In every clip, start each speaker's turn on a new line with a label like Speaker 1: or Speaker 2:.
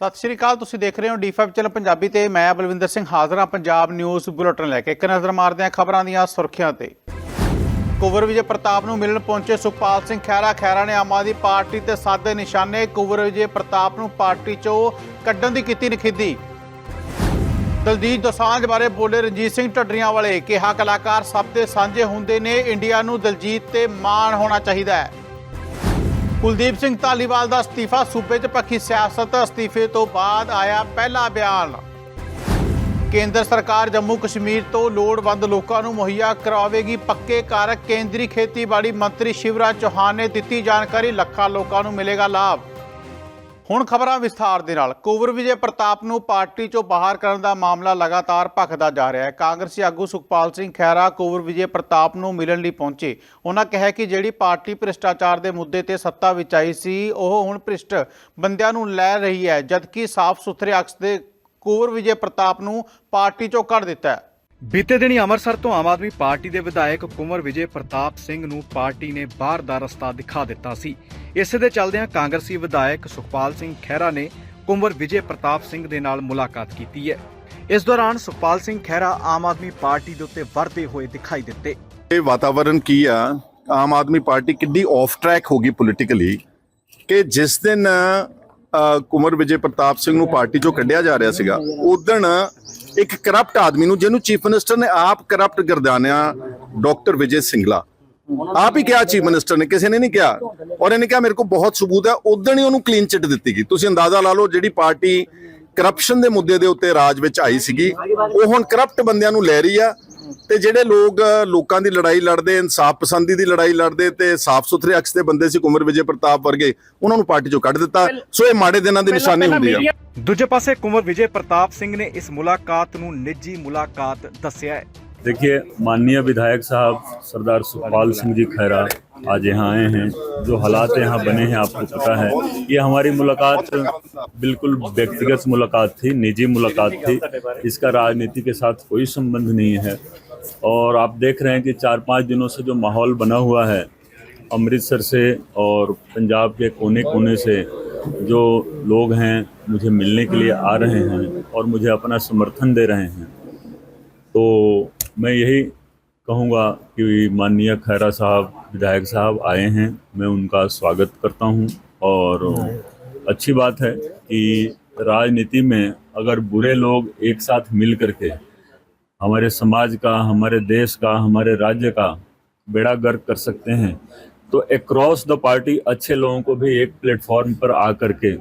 Speaker 1: ਸਤਿ ਸ਼੍ਰੀ ਅਕਾਲ, ਤੁਸੀਂ ਦੇਖ ਰਹੇ ਹੋ D5 ਚੈਨਲ ਪੰਜਾਬੀ ਤੇ ਮੈਂ ਬਲਵਿੰਦਰ ਸਿੰਘ ਹਾਜ਼ਰ ਹਾਂ ਪੰਜਾਬ ਨਿਊਜ਼ ਬੁਲੇਟਿਨ ਲੈ ਕੇ। ਇੱਕ ਨਜ਼ਰ ਮਾਰਦੇ ਹਾਂ ਖਬਰਾਂ ਦੀਆਂ ਸੁਰਖੀਆਂ ਤੇ। ਕੁਵਰ ਵਿਜੇ ਪ੍ਰਤਾਪ ਨੂੰ ਮਿਲਣ ਪਹੁੰਚੇ ਸੁਖਪਾਲ ਸਿੰਘ ਖਹਿਰਾ। ਖਹਿਰਾ ਨੇ ਆਮ ਆਦਮੀ ਪਾਰਟੀ ਤੇ ਸਾਦੇ ਨਿਸ਼ਾਨੇ ਕੁਵਰ ਵਿਜੇ ਪ੍ਰਤਾਪ ਨੂੰ ਪਾਰਟੀ ਚੋਂ ਕੱਢਣ ਦੀ ਕੀਤੀ ਨਖਿੱਦੀ ਦਲਜੀਤ ਦੋਸਾਂਝ ਬਾਰੇ ਬੋਲੇ ਰਣਜੀਤ ਸਿੰਘ ਢੱਡਰੀਆਂ ਵਾਲੇ। ਕਿਹਾ, ਕਲਾਕਾਰ ਸਭ ਦੇ ਸਾਂਝੇ ਹੁੰਦੇ ਨੇ, ਇੰਡੀਆ ਨੂੰ ਦਲਜੀਤ ਤੇ ਮਾਣ ਹੋਣਾ ਚਾਹੀਦਾ ਹੈ। ਕੁਲਦੀਪ ਸਿੰਘ ਧਾਲੀਵਾਲ ਦਾ ਅਸਤੀਫਾ ਸੂਬੇ 'ਚ ਪੱਖੀ ਸਿਆਸਤ ਅਸਤੀਫੇ ਤੋਂ ਬਾਅਦ ਆਇਆ ਪਹਿਲਾ ਬਿਆਨ। ਕੇਂਦਰ ਸਰਕਾਰ ਜੰਮੂ ਕਸ਼ਮੀਰ ਤੋਂ ਲੋੜਵੰਦ ਲੋਕਾਂ ਨੂੰ ਮੁਹੱਈਆ ਕਰਾਵੇਗੀ ਪੱਕੇ ਕਾਰਕ ਕੇਂਦਰੀ ਖੇਤੀਬਾੜੀ ਮੰਤਰੀ ਸ਼ਿਵਰਾਜ ਚੌਹਾਨ ਨੇ ਦਿੱਤੀ ਜਾਣਕਾਰੀ, ਲੱਖਾਂ ਲੋਕਾਂ ਨੂੰ ਮਿਲੇਗਾ ਲਾਭ। ਹੁਣ ਖਬਰਾਂ ਵਿਸਥਾਰ ਦੇ ਨਾਲ। ਕੁਵਰ ਵਿਜੇ ਪ੍ਰਤਾਪ ਨੂੰ ਪਾਰਟੀ ਚੋਂ ਬਾਹਰ ਕਰਨ ਦਾ ਮਾਮਲਾ ਲਗਾਤਾਰ ਭਖਦਾ ਜਾ ਰਿਹਾ ਹੈ। ਕਾਂਗਰਸੀ ਆਗੂ ਸੁਖਪਾਲ ਸਿੰਘ ਖਹਿਰਾ ਕੁਵਰ ਵਿਜੇ ਪ੍ਰਤਾਪ ਨੂੰ ਮਿਲਣ ਲਈ ਪਹੁੰਚੇ। ਉਹਨਾਂ ਕਿਹਾ ਕਿ ਜਿਹੜੀ ਪਾਰਟੀ ਭ੍ਰਿਸ਼ਟਾਚਾਰ ਦੇ ਮੁੱਦੇ ਤੇ ਸੱਤਾ ਵਿੱਚ ਆਈ ਸੀ, ਉਹ ਹੁਣ ਭ੍ਰਿਸ਼ਟ ਬੰਦਿਆਂ ਨੂੰ ਲੈ ਰਹੀ ਹੈ, ਜਦਕਿ ਸਾਫ਼ ਸੁਥਰੇ ਅਕਸ ਦੇ ਕੁਵਰ ਵਿਜੇ ਪ੍ਰਤਾਪ ਨੂੰ ਪਾਰਟੀ ਚੋਂ ਕੱਢ ਦਿੱਤਾ ਹੈ।
Speaker 2: ਬੀਤੇ ਦਿਨੀ ਅੰਮ੍ਰਿਤਸਰ ਤੋਂ ਆਮ ਆਦਮੀ ਪਾਰਟੀ ਦੇ ਵਿਧਾਇਕ ਕੁੰਵਰ ਵਿਜੇ ਪ੍ਰਤਾਪ ਸਿੰਘ ਨੂੰ ਪਾਰਟੀ ਨੇ ਬਾਹਰ ਦਾ ਰਸਤਾ ਦਿਖਾ ਦਿੱਤਾ ਸੀ। ਇਸੇ ਦੇ ਚੱਲਦਿਆਂ ਕਾਂਗਰਸੀ ਵਿਧਾਇਕ ਸੁਖਪਾਲ ਸਿੰਘ ਖਹਿਰਾ ਨੇ ਕੁੰਵਰ ਵਿਜੇ ਪ੍ਰਤਾਪ ਸਿੰਘ ਦੇ ਨਾਲ ਮੁਲਾਕਾਤ ਕੀਤੀ ਹੈ। ਇਸ ਦੌਰਾਨ ਸੁਖਪਾਲ ਸਿੰਘ ਖਹਿਰਾ ਆਮ ਆਦਮੀ ਪਾਰਟੀ ਦੇ ਉੱਤੇ ਵਰਦੇ ਹੋਏ ਦਿਖਾਈ ਦਿੱਤੇ।
Speaker 3: ਇਹ ਵਾਤਾਵਰਣ ਕੀ ਆ? ਆਮ ਆਦਮੀ ਪਾਰਟੀ ਕਿੱਡੀ ਆਫ ਟਰੈਕ ਹੋ ਗਈ ਪੋਲੀਟੀਕਲੀ ਕਿ ਜਿਸ ਦਿਨ ਅ, ਕੁੰਵਰ ਵਿਜੇ ਪ੍ਰਤਾਪ ਸਿੰਘ ਨੂੰ ਪਾਰਟੀ ਚੋਂ ਕੱਢਿਆ ਜਾ ਰਿਹਾ ਸੀਗਾ ਉਦਣ ਇੱਕ ਕਰਪਟ ਆਦਮੀ ਨੂੰ, ਜਿਹਨੂੰ ਚੀਫ ਮਿਨਿਸਟਰ ਨੇ ਆਪ ਕਰਪਟ ਗਰਦਾਨਿਆ ਡਾਕਟਰ ਵਿਜੇ ਸਿੰਗਲਾ। ਆਪ ਹੀ ਕਿਹਾ ਚੀਫ ਮਿਨਿਸਟਰ ਨੇ, ਕਿਸੇ ਨੇ ਨਹੀਂ ਕਿਹਾ। ਔਰ ਇਹਨੇ ਕਿਹਾ ਮੇਰੇ ਕੋਲ ਬਹੁਤ ਸਬੂਤ ਹੈ ਉਦਣ ਹੀ ਉਹਨੂੰ ਕਲੀਨ ਚਿੱਟ ਦਿੱਤੀ ਗਈ। ਤੁਸੀਂ ਅੰਦਾਜ਼ਾ ਲਾ ਲਓ, ਜਿਹੜੀ ਪਾਰਟੀ ਕਰਪਸ਼ਨ ਦੇ ਮੁੱਦੇ ਦੇ ਉੱਤੇ ਰਾਜ ਵਿੱਚ ਆਈ ਸੀਗੀ, ਉਹ ਹੁਣ ਕਰਪਟ ਬੰਦਿਆਂ ਨੂੰ ਲੈ ਰਹੀ ਆ। ਤੇ ਜਿਹੜੇ ਲੋਕ ਲੋਕਾਂ ਦੀ ਲੜਾਈ ਲੜਦੇ ਇਨਸਾਫ ਪਸੰਦੀ ਦੀ ਲੜਾਈ ਲੜਦੇ ਤੇ ਸਾਫ਼ ਸੁਥਰੇ ਅਕਸ ਦੇ ਬੰਦੇ ਸੀ ਕੁਮਰ ਵਿਜੇ ਪ੍ਰਤਾਪ ਵਰਗੇ ਉਹਨਾਂ ਨੂੰ ਪਾਰਟੀ ਚੋਂ ਕੱਢ ਦਿੱਤਾ। ਸੋ ਇਹ ਮਾੜੇ ਦਿਨਾਂ ਦੀ ਨਿਸ਼ਾਨੀ ਹੁੰਦੀ ਆ।
Speaker 2: ਦੂਜੇ ਪਾਸੇ ਕੁੰਵਰ ਵਿਜੇ ਪ੍ਰਤਾਪ ਸਿੰਘ ਨੇ ਇਸ ਮੁਲਾਕਾਤ ਨੂੰ ਨਿੱਜੀ ਮੁਲਾਕਾਤ ਦੱਸਿਆ ਹੈ।
Speaker 4: देखिए, माननीय विधायक साहब, सरदार सुखपाल सिंह जी खैरा आज यहाँ आए हैं। जो हालात यहाँ बने हैं, आपको पता है। ये हमारी मुलाकात बिल्कुल व्यक्तिगत मुलाकात थी, निजी मुलाकात थी। इसका राजनीति के साथ कोई संबंध नहीं है। और आप देख रहे हैं कि चार पाँच दिनों से जो माहौल बना हुआ है, अमृतसर से और पंजाब के कोने कोने से, जो लोग हैं, मुझे मिलने के लिए आ रहे हैं और मुझे अपना समर्थन दे रहे हैं। तो मैं यही कहूँगा कि माननीय खैरा साहब, विधायक साहब आए हैं। मैं उनका स्वागत करता हूँ और अच्छी बात है कि राजनीति में अगर बुरे लोग एक साथ मिल करके हमारे समाज का, हमारे देश का, हमारे राज्य का बेड़ा गर्क कर सकते हैं तो अक्रॉस द पार्टी अच्छे लोगों को भी एक प्लेटफॉर्म पर आ करके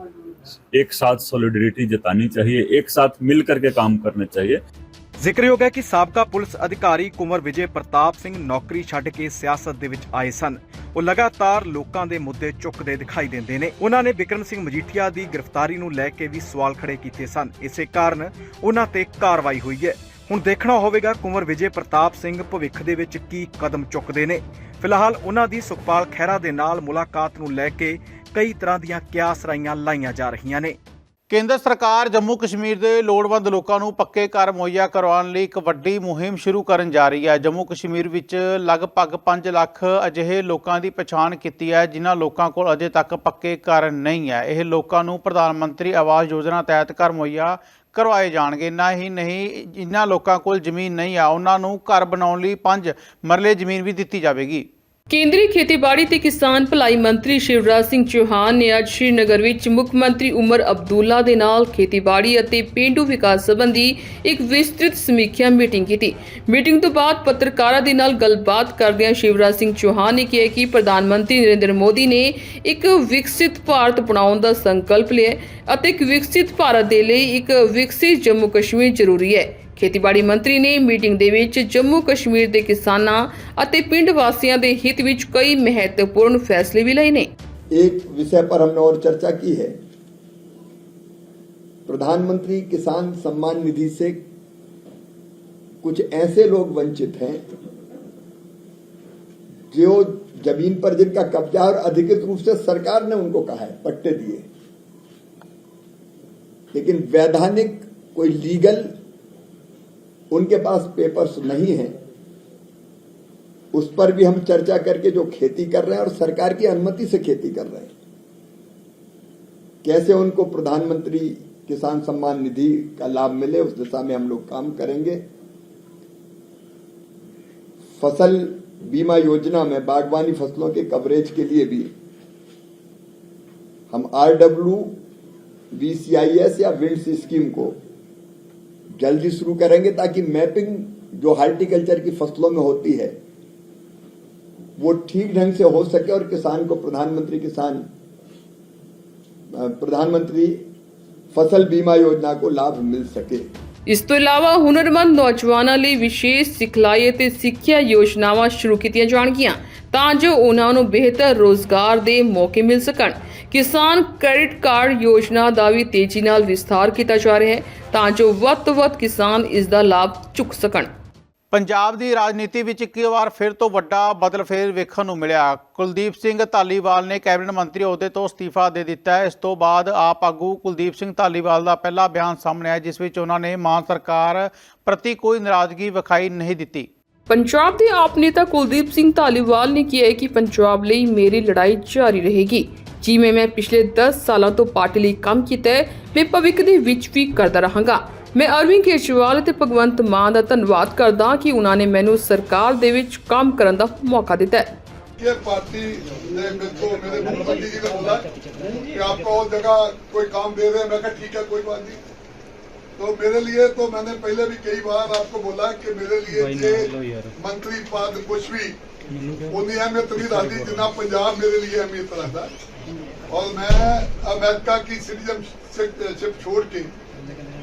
Speaker 4: एक साथ सॉलिडरिटी जतानी चाहिए, एक साथ मिल करके काम करना चाहिए।
Speaker 2: ਜ਼ਿਕਰਯੋਗ ਹੈ ਕਿ ਸਾਬਕਾ ਪੁਲਿਸ ਅਧਿਕਾਰੀ ਕੁੰਵਰ ਵਿਜੇ ਪ੍ਰਤਾਪ ਸਿੰਘ ਨੌਕਰੀ ਛੱਡ ਕੇ ਸਿਆਸਤ ਦੇ ਵਿੱਚ ਆਏ ਸਨ। ਉਹ ਲਗਾਤਾਰ ਲੋਕਾਂ ਦੇ ਮੁੱਦੇ ਚੁੱਕਦੇ ਦਿਖਾਈ ਦਿੰਦੇ ਨੇ। ਉਹਨਾਂ ਨੇ ਵਿਕਰਮ ਸਿੰਘ ਮਜੀਠੀਆ ਦੀ ਗ੍ਰਿਫਤਾਰੀ ਨੂੰ ਲੈ ਕੇ ਵੀ ਸਵਾਲ ਖੜੇ ਕੀਤੇ ਸਨ। ਇਸੇ ਕਾਰਨ ਉਹਨਾਂ ਤੇ ਕਾਰਵਾਈ ਹੋਈ ਹੈ। ਹੁਣ ਦੇਖਣਾ ਹੋਵੇਗਾ ਕੁੰਵਰ ਵਿਜੇ ਪ੍ਰਤਾਪ ਸਿੰਘ ਭਵਿੱਖ ਦੇ ਵਿੱਚ ਕੀ ਕਦਮ ਚੁੱਕਦੇ ਨੇ। ਫਿਲਹਾਲ ਉਹਨਾਂ ਦੀ ਸੁਖਪਾਲ ਖਹਿਰਾ ਦੇ ਨਾਲ ਮੁਲਾਕਾਤ ਨੂੰ ਲੈ ਕੇ ਕਈ ਤਰ੍ਹਾਂ ਦੀਆਂ ਕਿਆਸ ਰਾਈਆਂ ਲਾਈਆਂ ਜਾ ਰਹੀਆਂ ਨੇ।
Speaker 1: ਕੇਂਦਰ ਸਰਕਾਰ ਜੰਮੂ ਕਸ਼ਮੀਰ ਦੇ ਲੋੜਵੰਦ ਲੋਕਾਂ ਨੂੰ ਪੱਕੇ ਘਰ ਮੁਹੱਈਆ ਕਰਵਾਉਣ ਲਈ ਇੱਕ ਵੱਡੀ ਮੁਹਿੰਮ ਸ਼ੁਰੂ ਕਰਨ ਜਾ ਰਹੀ ਹੈ। ਜੰਮੂ ਕਸ਼ਮੀਰ ਵਿੱਚ ਲਗਭਗ 5 ਲੱਖ ਅਜਿਹੇ ਲੋਕਾਂ ਦੀ ਪਛਾਣ ਕੀਤੀ ਹੈ, ਜਿਨ੍ਹਾਂ ਲੋਕਾਂ ਕੋਲ ਅਜੇ ਤੱਕ ਪੱਕੇ ਘਰ ਨਹੀਂ ਹੈ। ਇਹ ਲੋਕਾਂ ਨੂੰ ਪ੍ਰਧਾਨ ਮੰਤਰੀ ਆਵਾਸ ਯੋਜਨਾ ਤਹਿਤ ਘਰ ਮੁਹੱਈਆ ਕਰਵਾਏ ਜਾਣਗੇ। ਨਾ ਹੀ ਨਹੀਂ, ਜਿਨ੍ਹਾਂ ਲੋਕਾਂ ਕੋਲ ਜ਼ਮੀਨ ਨਹੀਂ ਆ, ਉਹਨਾਂ ਨੂੰ ਘਰ ਬਣਾਉਣ ਲਈ 5 ਮਰਲੇ ਜ਼ਮੀਨ ਵੀ ਦਿੱਤੀ ਜਾਵੇਗੀ।
Speaker 5: ਕੇਂਦਰੀ ਖੇਤੀਬਾੜੀ ਤੇ ਕਿਸਾਨ ਭਲਾਈ ਮੰਤਰੀ ਸ਼ਿਵਰਾਜ ਸਿੰਘ ਚੌਹਾਨ ਨੇ ਅੱਜ ਸ਼੍ਰੀਨਗਰ ਵਿੱਚ ਮੁੱਖ ਮੰਤਰੀ ਉਮਰ ਅਬਦੁੱਲਾ ਦੇ ਨਾਲ ਖੇਤੀਬਾੜੀ ਅਤੇ ਪੇਂਡੂ ਵਿਕਾਸ ਸੰਬੰਧੀ ਇੱਕ ਵਿਸਤ੍ਰਿਤ ਸਮੀਖਿਆ ਮੀਟਿੰਗ ਕੀਤੀ। ਮੀਟਿੰਗ ਤੋਂ ਬਾਅਦ ਪੱਤਰਕਾਰਾਂ ਦੇ ਨਾਲ ਗੱਲਬਾਤ ਕਰਦਿਆਂ ਸ਼ਿਵਰਾਜ ਸਿੰਘ ਚੌਹਾਨ ਨੇ ਕਿਹਾ ਕਿ ਪ੍ਰਧਾਨ ਮੰਤਰੀ ਨਰਿੰਦਰ ਮੋਦੀ ਨੇ ਇੱਕ ਵਿਕਸਿਤ ਭਾਰਤ ਬਣਾਉਣ ਦਾ ਸੰਕਲਪ ਲਿਆ ਅਤੇ ਇੱਕ ਵਿਕਸਿਤ ਭਾਰਤ ਦੇ ਲਈ ਇੱਕ ਵਿਕਸਿਤ ਜੰਮੂ ਕਸ਼ਮੀਰ ਜ਼ਰੂਰੀ ਹੈ। ਖੇਤੀਬਾੜੀ ਮੰਤਰੀ ਨੇ ਮੀਟਿੰਗ ਦੇ ਵਿੱਚ ਜੰਮੂ ਕਸ਼ਮੀਰ ਦੇ ਕਿਸਾਨਾਂ ਅਤੇ ਪਿੰਡ ਵਾਸੀਆਂ ਦੇ ਹਿੱਤ ਵਿੱਚ ਕਈ ਮਹੱਤਵਪੂਰਨ ਫੈਸਲੇ ਵੀ ਲਏ ਨੇ
Speaker 6: एक विषय पर हमने और चर्चा की है प्रधानमंत्री किसान सम्मान निधि से कुछ ऐसे लोग वंचित हैं जो जमीन पर जिनका कब्जा और अधिकृत रूप से सरकार ने उनको कहा है पट्टे दिए लेकिन वैधानिक कोई लीगल उनके पास पेपर्स नहीं है, उस पर भी हम चर्चा करके जो खेती कर रहे हैं और सरकार की अनुमति से खेती कर रहे हैं। कैसे उनको प्रधानमंत्री किसान सम्मान निधि का लाभ मिले, उस दिशा में हम लोग काम करेंगे। फ़सल बीमा योजना में बागवानी फ़सलों के कवरेज के लिए भी हम आर डब्ल्यू बीसीआईएस या विंड्स स्कीम को जल्दी शुरू करेंगे ताकि मैपिंग जो हार्टिकल्चर की फसलों में होती है वो ठीक ढंग से हो सके और किसान को प्रधानमंत्री किसान अ, प्रधानमंत्री फसल बीमा योजना को लाभ मिल सके
Speaker 5: ਇਸ ਤੋਂ ਇਲਾਵਾ ਹੁਨਰਮੰਦ ਨੌਜਵਾਨਾਂ ਲਈ ਵਿਸ਼ੇਸ਼ ਸਿਖਲਾਈ ਅਤੇ ਸਿੱਖਿਆ ਯੋਜਨਾਵਾਂ ਸ਼ੁਰੂ ਕੀਤੀਆਂ ਜਾਣਗੀਆਂ ਤਾਂ ਜੋ ਉਹਨਾਂ ਨੂੰ ਬਿਹਤਰ ਰੋਜ਼ਗਾਰ ਦੇ ਮੌਕੇ ਮਿਲ ਸਕਣ। ਕਿਸਾਨ ਕ੍ਰੈਡਿਟ ਕਾਰਡ ਯੋਜਨਾ ਦਾ ਵੀ ਤੇਜ਼ੀ ਨਾਲ ਵਿਸਥਾਰ ਕੀਤਾ ਜਾ ਰਿਹਾ ਹੈ, ਤਾਂ ਜੋ ਵੱਧ ਤੋਂ ਵੱਧ ਕਿਸਾਨ ਇਸ ਦਾ ਲਾਭ ਚੁੱਕ ਸਕਣ।
Speaker 1: ਪੰਜਾਬ ਦੀ ਰਾਜਨੀਤੀ ਵਿੱਚ ਇੱਕ ਵਾਰ ਫਿਰ ਤੋਂ ਵੱਡਾ ਬਦਲ ਫੇਰ ਵੇਖਣ ਨੂੰ ਮਿਲਿਆ। ਕੁਲਦੀਪ ਸਿੰਘ ਧਾਲੀਵਾਲ ਨੇ ਕੈਬਨਿਟ ਮੰਤਰੀ ਅਹੁਦੇ ਤੋਂ ਅਸਤੀਫਾ ਦੇ ਦਿੱਤਾ ਹੈ। ਇਸ ਤੋਂ ਬਾਅਦ ਆਪ ਆਗੂ ਕੁਲਦੀਪ ਸਿੰਘ ਧਾਲੀਵਾਲ ਦਾ ਪਹਿਲਾ ਬਿਆਨ ਸਾਹਮਣੇ ਆਇਆ, ਜਿਸ ਵਿੱਚ ਉਹਨਾਂ ਨੇ ਮਾਨ ਸਰਕਾਰ ਪ੍ਰਤੀ ਕੋਈ ਨਾਰਾਜ਼ਗੀ ਵਿਖਾਈ ਨਹੀਂ ਦਿੱਤੀ।
Speaker 5: ਪੰਜਾਬ ਦੇ ਆਪ ਨੇਤਾ ਕੁਲਦੀਪ ਸਿੰਘ ਧਾਲੀਵਾਲ ਨੇ ਕਿਹਾ ਹੈ ਕਿ ਪੰਜਾਬ ਲਈ ਮੇਰੀ ਲੜਾਈ ਜਾਰੀ ਰਹੇਗੀ ਜਿਵੇਂ ਮੈਂ ਪਿਛਲੇ 10 ਸਾਲਾਂ ਤੋਂ ਪਾਰਟੀ ਲਈ ਕੰਮ ਕੀਤਾ ਹੈ ਮੈਂ ਭਵਿੱਖ ਦੇ ਵਿੱਚ ਵੀ ਕਰਦਾ ਰਹਾਂਗਾ ਮੈਂ ਅਰਵਿੰਦ ਕੇਜਰੀਵਾਲ ਅਤੇ ਭਗਵੰਤ ਮਾਨ ਦਾ ਧੰਨਵਾਦ ਕਰਦਾ ਕਿ ਉਹਨਾਂ ਨੇ ਮੈਨੂੰ ਸਰਕਾਰ ਦੇ ਵਿੱਚ ਕੰਮ ਕਰਨ ਦਾ ਮੌਕਾ ਦਿੱਤਾ ਹੈ
Speaker 7: ये पार्टी ने मेरे को मेरे मुख्यमंत्री जी ने बोला कि आपको और जगह कोई काम दे रहे हैं मैं कहा ठीक है कोई बात नहीं तो मेरे लिए तो मैंने पहले भी कई बार आपको बोला कि मेरे लिए ये मंत्री पद कुछ भी उन्नी अहमियत नहीं रहती जितना पंजाब मेरे लिए अहमियत रहता और मैं अमेरिका की सिटीजनशिप छोड़ के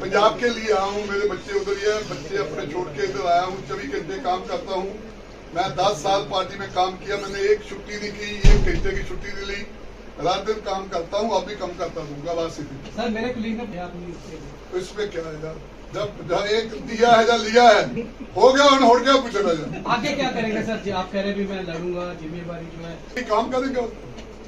Speaker 7: पंजाब के लिए आया हूँ। मेरे बच्चे उधर ही है। बच्चे अपने छोड़ के इधर आया हूँ। चौबीस घंटे काम करता हूँ। मैं दस साल पार्टी में काम किया। मैंने एक छुट्टी नहीं की एक घंटे की छुट्टी नहीं ली। रात दिन काम करता हूँ अब भी कम करता रहूंगा वासी भी
Speaker 8: सर मेरे कुलीग ने आप नहीं उससे
Speaker 7: तो इसमें क्या है यार जब जब एक दिया है या लिया है हो गया और हो गया कुछ ना जाए
Speaker 8: आगे क्या करेंगे सर जी आप कह रहे भी मैं लड़ूंगा जिम्मेवारी जो है
Speaker 7: ये काम करेंगे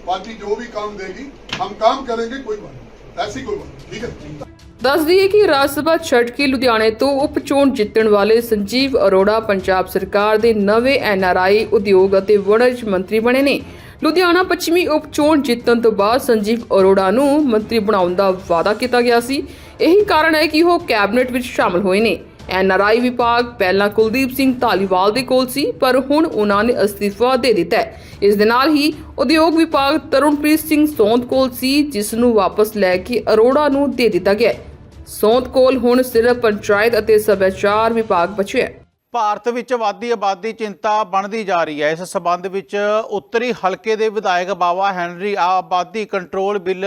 Speaker 7: पार्टी जो भी काम देगी हम काम करेंगे कोई बात नहीं। ऐसी कोई बात नहीं, ठीक है
Speaker 5: ਦੱਸ ਦਈਏ ਕਿ ਰਾਜ ਸਭਾ ਛੱਡ ਕੇ ਲੁਧਿਆਣੇ ਤੋਂ ਉਪ ਚੋਣ ਜਿੱਤਣ ਵਾਲੇ ਸੰਜੀਵ ਅਰੋੜਾ ਪੰਜਾਬ ਸਰਕਾਰ ਦੇ ਨਵੇਂ ਐਨਆਰਆਈ ਉਦਯੋਗ ਅਤੇ ਵਣਜ ਮੰਤਰੀ ਬਣੇ ਨੇ ਲੁਧਿਆਣਾ ਪੱਛਮੀ ਉਪ ਚੋਣ ਜਿੱਤਣ ਤੋਂ ਬਾਅਦ ਸੰਜੀਵ ਅਰੋੜਾ ਨੂੰ ਮੰਤਰੀ ਬਣਾਉਣ ਦਾ ਵਾਅਦਾ ਕੀਤਾ ਗਿਆ ਸੀ। ਇਹੀ ਕਾਰਨ ਹੈ ਕਿ ਉਹ ਕੈਬਨਿਟ ਵਿੱਚ ਸ਼ਾਮਲ ਹੋਏ ਨੇ। ਐਨਆਰਆਈ ਵਿਭਾਗ ਪਹਿਲਾਂ ਕੁਲਦੀਪ ਸਿੰਘ ਧਾਲੀਵਾਲ ਦੇ ਕੋਲ ਸੀ, ਪਰ ਹੁਣ ਉਹਨਾਂ ਨੇ ਅਸਤੀਫਾ ਦੇ ਦਿੱਤਾ ਹੈ। ਇਸ ਦੇ ਨਾਲ ਹੀ ਉਦਯੋਗ ਵਿਭਾਗ ਤਰੁਣਪ੍ਰੀਤ ਸਿੰਘ ਸੌਂਦ ਕੋਲ ਸੀ, ਜਿਸ ਨੂੰ ਵਾਪਸ ਲੈ ਕੇ ਅਰੋੜਾ ਨੂੰ ਦੇ ਦਿੱਤਾ ਗਿਆ ਹੈ। ਸੌਂਦ ਕੋਲ ਹੁਣ ਸਿਰਫ ਪੰਚਾਇਤ ਅਤੇ ਸੱਭਿਆਚਾਰ ਵਿਭਾਗ ਬਚਿਆ ਹੈ।
Speaker 1: ਭਾਰਤ ਵਿੱਚ ਵਾਧੀ ਆਬਾਦੀ ਚਿੰਤਾ ਬਣਦੀ ਜਾ ਰਹੀ ਹੈ। ਇਸ ਸਬੰਧ ਵਿੱਚ ਉੱਤਰੀ ਹਲਕੇ ਦੇ ਵਿਧਾਇਕ ਬਾਵਾ ਹੈਨਰੀ ਆਬਾਦੀ ਕੰਟਰੋਲ ਬਿੱਲ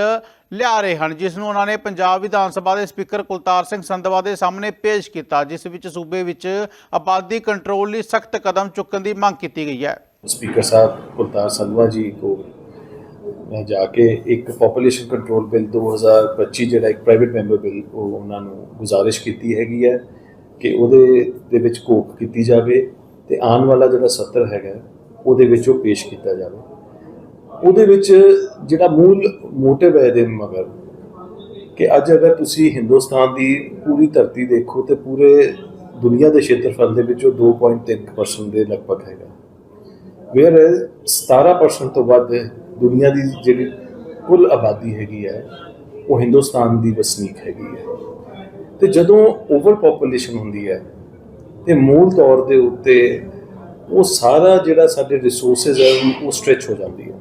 Speaker 1: ਲਿਆ ਰਹੇ ਹਨ, ਜਿਸ ਨੂੰ ਉਹਨਾਂ ਨੇ ਪੰਜਾਬ ਵਿਧਾਨ ਸਭਾ ਦੇ ਸਪੀਕਰ ਕੁਲਤਾਰ ਸਿੰਘ ਸੰਧਵਾ ਦੇ ਸਾਹਮਣੇ ਪੇਸ਼ ਕੀਤਾ, ਜਿਸ ਵਿੱਚ ਸੂਬੇ ਵਿੱਚ ਆਬਾਦੀ ਕੰਟਰੋਲ ਲਈ ਸਖਤ ਕਦਮ ਚੁੱਕਣ ਦੀ ਮੰਗ ਕੀਤੀ ਗਈ ਹੈ।
Speaker 9: ਸਪੀਕਰ ਸਾਹਿਬ, ਕੁਲਤਾਰ ਸੰਧਵਾ ਜੀ ਕੋ ਮੈਂ ਜਾ ਕੇ ਇੱਕ ਪੋਪੂਲੇਸ਼ਨ ਕੰਟਰੋਲ ਬਿੱਲ 2025 ਜਿਹੜਾ ਇੱਕ ਪ੍ਰਾਈਵੇਟ ਮੈਂਬਰ ਬਿੱਲ ਉਹ ਉਹਨਾਂ ਨੂੰ ਗੁਜ਼ਾਰਿਸ਼ ਕੀਤੀ ਹੈਗੀ ਹੈ। ਕਿ ਉਹਦੇ ਦੇ ਵਿੱਚ ਕੋਕ ਕੀਤੀ ਜਾਵੇ ਤੇ ਆਉਣ ਵਾਲਾ ਜਿਹੜਾ ਸੱਤਰ ਹੈਗਾ, ਉਹਦੇ ਵਿੱਚ ਉਹ ਪੇਸ਼ ਕੀਤਾ ਜਾਵੇ। ਉਹਦੇ ਵਿੱਚ ਜਿਹੜਾ ਮੂਲ ਮੋਟਿਵ ਹੈ ਇਹਦੇ ਮਗਰ, ਕਿ ਅੱਜ ਅਗਰ ਤੁਸੀਂ ਹਿੰਦੁਸਤਾਨ ਦੀ ਪੂਰੀ ਧਰਤੀ ਦੇਖੋ ਤੇ ਪੂਰੇ ਦੁਨੀਆ ਦੇ ਖੇਤਰਫਲ ਦੇ ਵਿੱਚ ਉਹ 2.3% ਦੇ ਲਗਭਗ ਹੈਗਾ। ਵੇਅਰ 17% ਤੋਂ ਵੱਧ ਦੁਨੀਆ ਦੀ ਜਿਹੜੀ ਕੁੱਲ ਆਬਾਦੀ ਹੈਗੀ ਹੈ, ਉਹ ਹਿੰਦੁਸਤਾਨ ਦੀ ਵਸਨੀਕ ਹੈਗੀ ਹੈ। ਤੇ ਜਦੋਂ ਓਵਰ ਪੋਪੂਲੇਸ਼ਨ ਹੁੰਦੀ ਹੈ ਤੇ ਮੂਲ ਤੌਰ ਦੇ ਉੱਤੇ ਉਹ ਸਾਰਾ ਜਿਹੜਾ ਸਾਡੇ ਰਿਸੋਰਸਸ ਹੈ, ਉਹ ਸਟ੍ਰੈਚ ਹੋ ਜਾਂਦੀ ਹੈ।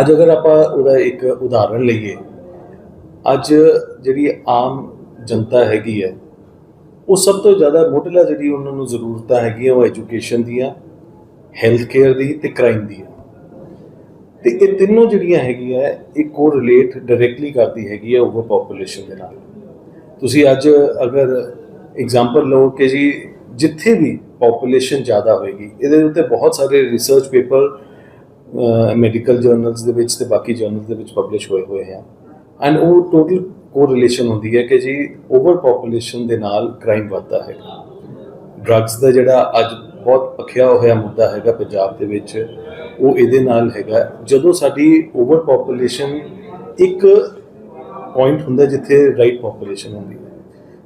Speaker 9: ਅੱਜ ਅਗਰ ਆਪਾਂ ਉਹਦਾ ਇੱਕ ਉਦਾਹਰਣ ਲਈਏ, ਅੱਜ ਜਿਹੜੀ ਆਮ ਜਨਤਾ ਹੈਗੀ ਹੈ, ਉਹ ਸਭ ਤੋਂ ਜ਼ਿਆਦਾ ਮੁੱਢਲਾ ਜਿਹੜੀ ਉਹਨਾਂ ਨੂੰ ਜ਼ਰੂਰਤਾਂ ਹੈਗੀਆਂ, ਉਹ ਐਜੂਕੇਸ਼ਨ ਦੀਆਂ ਹੈਲਥ ਕੇਅਰ ਦੀ ਤੇ ਕ੍ਰਾਈਮ ਦੀ ਹੈ। ਤੇ ਇਹ ਤਿੰਨੋਂ ਜਿਹੜੀਆਂ ਹੈਗੀਆਂ, ਇਹ ਕੋ ਰਿਲੇਟ ਡਾਇਰੈਕਟਲੀ ਕਰਦੀ ਹੈਗੀ ਹੈ ਓਵਰ ਪੋਪੂਲੇਸ਼ਨ ਦੇ ਨਾਲ। ਤੁਸੀਂ ਅੱਜ ਅਗਰ ਐਗਜ਼ਾਮਪਲ ਲਓ ਕਿ ਜੀ ਜਿੱਥੇ ਵੀ ਪੋਪੂਲੇਸ਼ਨ ਜ਼ਿਆਦਾ ਹੋਏਗੀ, ਇਹਦੇ ਉੱਤੇ ਬਹੁਤ ਸਾਰੇ ਰਿਸਰਚ ਪੇਪਰ ਮੈਡੀਕਲ ਜਰਨਲਸ ਦੇ ਵਿੱਚ ਤੇ ਬਾਕੀ ਜਰਨਲਸ ਦੇ ਵਿੱਚ ਪਬਲਿਸ਼ ਹੋਏ ਹੋਏ ਹਨ ਐਂਡ ਉਹ ਟੋਟਲ ਕੋਰਿਲੇਸ਼ਨ ਹੁੰਦੀ ਹੈ ਕਿ ਜੀ ਓਵਰ ਪੋਪੂਲੇਸ਼ਨ ਦੇ ਨਾਲ ਕ੍ਰਾਈਮ ਵੱਧਦਾ ਹੈਗਾ। ਡਰੱਗਸ ਦਾ ਜਿਹੜਾ ਅੱਜ ਬਹੁਤ ਪੱਖਿਆ ਹੋਇਆ ਮੁੱਦਾ ਹੈਗਾ ਪੰਜਾਬ ਦੇ ਵਿੱਚ, ਉਹ ਇਹਦੇ ਨਾਲ ਹੈਗਾ। ਜਦੋਂ ਸਾਡੀ ਓਵਰ ਪੋਪੂਲੇਸ਼ਨ ਇੱਕ ਪੁਆਇੰਟ ਹੁੰਦਾ ਜਿੱਥੇ ਰਾਈਟ ਪੋਪੂਲੇਸ਼ਨ ਹੁੰਦੀ ਹੈ।